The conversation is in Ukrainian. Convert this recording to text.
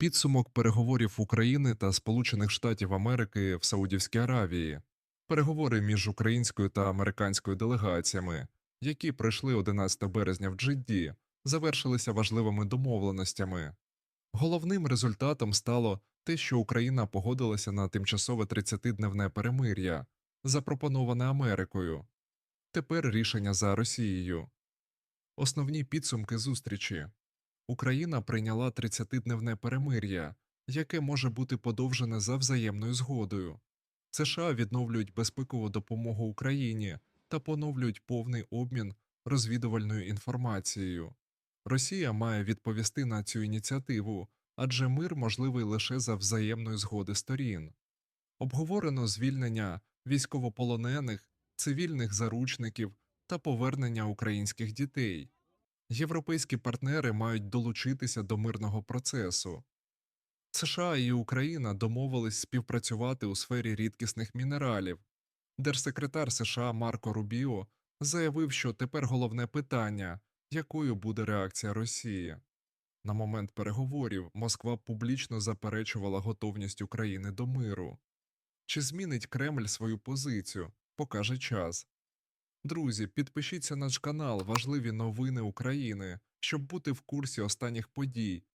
Підсумок переговорів України та Сполучених Штатів Америки в Саудівській Аравії, переговори між українською та американською делегаціями, які пройшли 11 березня в Джидді, завершилися важливими домовленостями. Головним результатом стало те, що Україна погодилася на тимчасове 30-дневне перемир'я, запропоноване Америкою. Тепер рішення за Росією. Основні підсумки зустрічі. Україна прийняла 30-дневне перемир'я, яке може бути подовжене за взаємною згодою. США відновлюють безпекову допомогу Україні та поновлюють повний обмін розвідувальною інформацією. Росія має відповісти на цю ініціативу, адже мир можливий лише за взаємної згоди сторін. Обговорено звільнення військовополонених, цивільних заручників та повернення українських дітей. Європейські партнери мають долучитися до мирного процесу. США і Україна домовились співпрацювати у сфері рідкісних мінералів. Держсекретар США Марко Рубіо заявив, що тепер головне питання, якою буде реакція Росії. На момент переговорів Москва публічно заперечувала готовність України до миру. Чи змінить Кремль свою позицію, покаже час. Друзі, підпишіться на наш канал Важливі новини України, щоб бути в курсі останніх подій